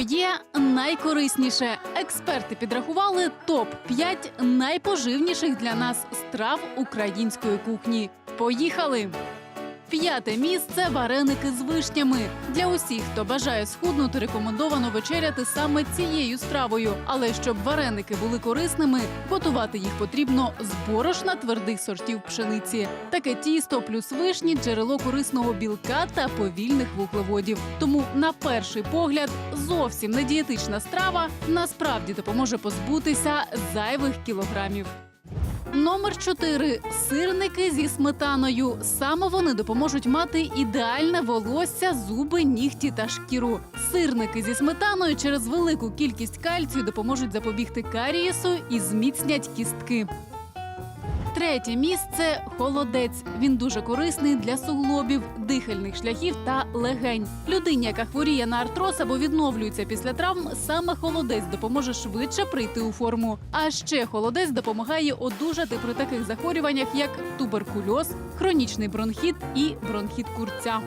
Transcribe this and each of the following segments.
Своє найкорисніше. Експерти підрахували топ 5 найпоживніших для нас страв української кухні. Поїхали! П'яте місце вареники з вишнями. Для усіх, хто бажає схуднути, рекомендовано вечеряти саме цією стравою. Але щоб вареники були корисними, готувати їх потрібно з борошна твердих сортів пшениці. Таке тісто плюс вишні джерело корисного білка та повільних вуглеводів. Тому, на перший погляд, зовсім не дієтична страва насправді допоможе позбутися зайвих кілограмів. Номер 4. сирники зі сметаною. Саме вони допоможуть мати ідеальне волосся, зуби, нігті та шкіру. Сирники зі сметаною через велику кількість кальцію допоможуть запобігти карієсу і зміцнять кістки. Третє місце холодець. Він дуже корисний для суглобів, дихальних шляхів та легень. Людині, яка хворіє на артроз або відновлюється після травм, саме холодець допоможе швидше прийти у форму. А ще холодець допомагає одужати при таких захворюваннях, як туберкульоз, хронічний бронхіт і бронхіт курця.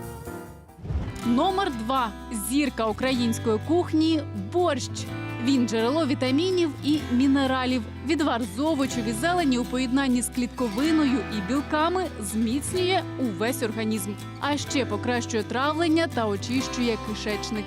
Номер 2. зірка української кухні борщ. Він джерело вітамінів і мінералів. Відвар з овочів і зелені у поєднанні з клітковиною і білками зміцнює увесь організм, а ще покращує травлення та очищує кишечник.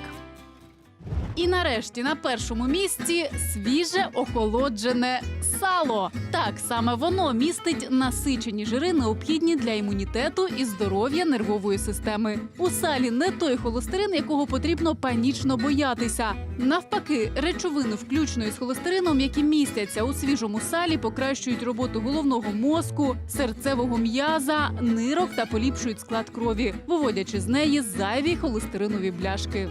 І нарешті на першому місці свіже охолоджене сало. Так саме воно містить насичені жири, необхідні для імунітету і здоров'я нервової системи. У салі не той холестерин, якого потрібно панічно боятися. Навпаки, речовини, включно із холестерином, які містяться у свіжому салі, покращують роботу головного мозку, серцевого м'яза, нирок та поліпшують склад крові, виводячи з неї зайві холестеринові бляшки.